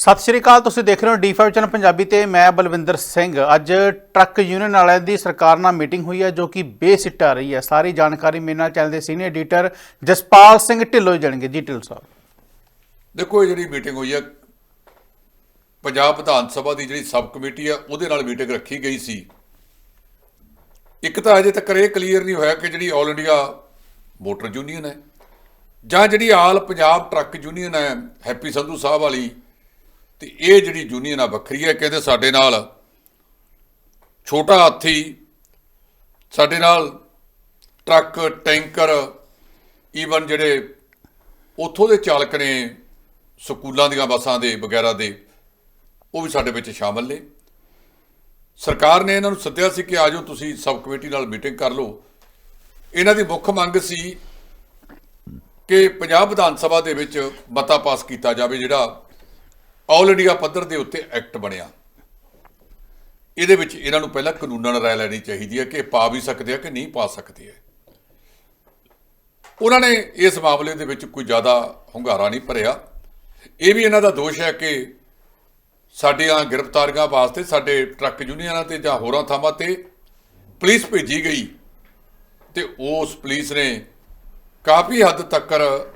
ਸਤਿ ਸ਼੍ਰੀ ਅਕਾਲ, ਤੁਸੀਂ ਦੇਖ ਰਹੇ ਹੋ ਡੀ5 ਚੈਨਲ ਪੰਜਾਬੀ ਤੇ ਮੈਂ ਬਲਵਿੰਦਰ ਸਿੰਘ। ਅੱਜ ਟਰੱਕ ਯੂਨੀਅਨ ਵਾਲਿਆਂ ਦੀ ਸਰਕਾਰ ਨਾਲ ਮੀਟਿੰਗ ਹੋਈ ਹੈ, ਜੋ ਕਿ ਬੇਸਿੱਟਾ ਰਹੀ ਹੈ। ਸਾਰੀ ਜਾਣਕਾਰੀ ਮੇਰੇ ਨਾਲ ਚੈਨਲ ਦੇ ਸੀਨੀਅਰ ਐਡੀਟਰ ਜਸਪਾਲ ਸਿੰਘ ਢਿੱਲੋਂ ਜਾਣਗੇ। ਜੀ ਢਿੱਲੋਂ ਸਾਹਿਬ। ਦੇਖੋ, ਇਹ ਜਿਹੜੀ ਮੀਟਿੰਗ ਹੋਈ ਹੈ, ਪੰਜਾਬ ਵਿਧਾਨ ਸਭਾ ਦੀ ਜਿਹੜੀ ਸਬ ਕਮੇਟੀ ਹੈ, ਉਹਦੇ ਨਾਲ ਮੀਟਿੰਗ ਰੱਖੀ ਗਈ ਸੀ। ਇੱਕ ਤਾਂ ਅਜੇ ਤੱਕ ਇਹ ਕਲੀਅਰ ਨਹੀਂ ਹੋਇਆ ਕਿ ਜਿਹੜੀ ਆਲ ਇੰਡੀਆ ਮੋਟਰ ਯੂਨੀਅਨ ਹੈ, ਜਾਂ ਜਿਹੜੀ ਆਲ ਪੰਜਾਬ ਟਰੱਕ ਯੂਨੀਅਨ ਹੈ, ਹੈਪੀ ਸੰਧੂ ਸਾਹਿਬ ਵਾਲੀ ਤੇ ਇਹ ਜਿਹੜੀ ਯੂਨੀਅਨ ਆ ਵੱਖਰੀ ਹੈ, ਕਹਿੰਦੇ ਸਾਡੇ ਨਾਲ ਛੋਟਾ ਹਾਥੀ, ਸਾਡੇ ਨਾਲ ਟਰੱਕ, ਟੈਂਕਰ ਈਵਨ ਜਿਹੜੇ ਉੱਥੋਂ ਦੇ ਚਾਲਕ ਨੇ ਸਕੂਲਾਂ ਦੀਆਂ ਬੱਸਾਂ ਦੇ ਵਗੈਰਾ ਦੇ, ਉਹ ਵੀ ਸਾਡੇ ਵਿੱਚ ਸ਼ਾਮਲ ਨੇ। ਸਰਕਾਰ ਨੇ ਇਹਨਾਂ ਨੂੰ ਸੱਦਿਆ ਸੀ ਕਿ ਆਜੋ ਤੁਸੀਂ ਸਬ ਕਮੇਟੀ ਨਾਲ ਮੀਟਿੰਗ ਕਰ ਲਓ। ਇਹਨਾਂ ਦੀ ਮੁੱਖ ਮੰਗ ਸੀ ਕਿ ਪੰਜਾਬ ਵਿਧਾਨ ਸਭਾ ਦੇ ਵਿੱਚ ਮਤਾ ਪਾਸ ਕੀਤਾ ਜਾਵੇ, ਜਿਹੜਾ ਆਲ ਇੰਡੀਆ ਪੱਧਰ ਦੇ ਉੱਤੇ ਐਕਟ ਬਣਿਆ। ਇਹਦੇ ਵਿੱਚ ਇਹਨਾਂ ਨੂੰ ਪਹਿਲਾਂ ਕਾਨੂੰਨਾਂ ਰਾਏ ਲੈਣੀ ਚਾਹੀਦੀ ਹੈ ਕਿ ਪਾ ਵੀ ਸਕਦੇ ਆ ਕਿ ਨਹੀਂ ਪਾ ਸਕਦੇ ਆ। ਉਹਨਾਂ ਨੇ ਇਸ ਮਾਮਲੇ ਦੇ ਵਿੱਚ ਕੋਈ ਜ਼ਿਆਦਾ ਹੁੰਗਾਰਾ ਨਹੀਂ ਭਰਿਆ। ਇਹ ਵੀ ਇਹਨਾਂ ਦਾ ਦੋਸ਼ ਹੈ ਕਿ ਸਾਡੀਆਂ ਗ੍ਰਿਫਤਾਰੀਆਂ ਵਾਸਤੇ ਸਾਡੇ ਟਰੱਕ ਯੂਨੀਅਨਾਂ ਤੇ ਜਾਂ ਹੋਰਾਂ ਥਾਵਾਂ ਤੇ ਪੁਲਿਸ ਭੇਜੀ ਗਈ ਤੇ ਉਸ ਪੁਲਿਸ ਨੇ ਕਾਫੀ ਹੱਦ ਤੱਕ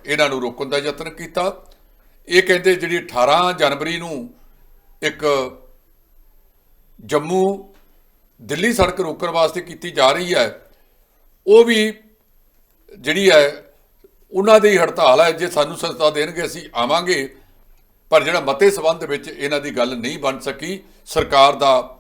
ਇਹਨਾਂ ਨੂੰ ਰੋਕਣ ਦਾ ਯਤਨ ਕੀਤਾ। ਇਹ ਕਹਿੰਦੇ ਜਿਹੜੀ 18 ਜਨਵਰੀ ਨੂੰ ਇੱਕ ਜੰਮੂ ਦਿੱਲੀ ਸੜਕ ਰੋਕਣ ਵਾਸਤੇ ਕੀਤੀ ਜਾ ਰਹੀ ਹੈ, ਉਹ ਵੀ ਜਿਹੜੀ ਹੈ, ਉਹਨਾਂ ਦੀ ਹੜਤਾਲ ਹੈ, ਜੇ ਸਾਨੂੰ ਸੰਸਥਾ ਦੇਣਗੇ, ਅਸੀਂ ਆਵਾਂਗੇ, ਪਰ ਜਿਹੜਾ ਮਤੇ ਸਬੰਧ ਵਿੱਚ ਇਹਨਾਂ ਦੀ ਗੱਲ ਨਹੀਂ ਬਣ ਸਕੀ, ਸਰਕਾਰ ਦਾ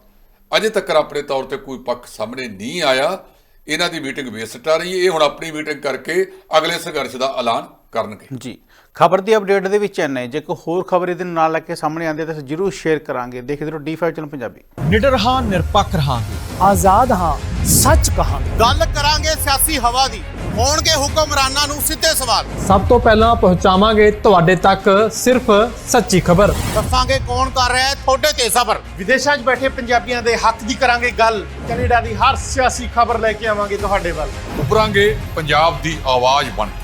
ਅਜੇ ਤੱਕ ਆਪਣੇ ਤੌਰ ਤੇ ਕੋਈ ਪੱਖ ਸਾਹਮਣੇ ਨਹੀਂ ਆਇਆ, ਇਹਨਾਂ ਦੀ ਮੀਟਿੰਗ ਵੇਸਟ ਆ ਰਹੀ ਹੈ, ਇਹ ਹੁਣ ਆਪਣੀ ਮੀਟਿੰਗ ਕਰਕੇ ਅਗਲੇ ਸੰਘਰਸ਼ ਦਾ ਐਲਾਨ ਕਰਨਗੇ। ਜੀ। ਖਬਰ ਦੀ ਅਪਡੇਟ ਦੇ ਵਿੱਚ ਐਨਾ ਜੇ ਕੋਈ ਹੋਰ ਖਬਰ ਇਹਦੇ ਨਾਲ ਲੈ ਕੇ ਸਾਹਮਣੇ ਆਉਂਦੀ ਹੈ ਤਾਂ ਅਸੀਂ ਜ਼ਰੂਰ ਸ਼ੇਅਰ ਕਰਾਂਗੇ। ਦੇਖਦੇ ਰਹੋ ਡੀ5 ਚੈਨਲ ਪੰਜਾਬੀ। ਨਿਡਰ ਹਾਂ ਨਿਰਪੱਖ ਰਹਾਂਗੇ। ਆਜ਼ਾਦ ਹਾਂ ਸੱਚ ਕਹਾਂਗੇ। ਗੱਲ ਕਰਾਂਗੇ ਸਿਆਸੀ ਹਵਾ ਦੀ। ਹੋਣਗੇ ਹੁਕਮਰਾਨਾਂ ਨੂੰ ਸਿੱਧੇ ਸਵਾਲ। ਸਭ ਤੋਂ ਪਹਿਲਾਂ ਪਹੁੰਚਾਵਾਂਗੇ ਤੁਹਾਡੇ ਤੱਕ ਸਿਰਫ ਸੱਚੀ ਖਬਰ। ਦੱਸਾਂਗੇ ਕੌਣ ਕਰ ਰਿਹਾ ਹੈ ਤੁਹਾਡੇ ਤੇ ਸਫਰ ਵਿਦੇਸ਼ਾਂ 'ਚ ਬੈਠੇ ਪੰਜਾਬੀਆਂ ਦੇ ਹੱਕ ਦੀ ਕਰਾਂਗੇ ਗੱਲ। ਕੈਨੇਡਾ ਦੀ ਹਰ ਸਿਆਸੀ ਖਬਰ ਲੈ ਕੇ ਆਵਾਂਗੇ ਤੁਹਾਡੇ ਵੱਲ। ਉੱਭਰਾਂਗੇ ਪੰਜਾਬ ਦੀ ਆਵਾਜ਼ ਬਣ ਕੇ।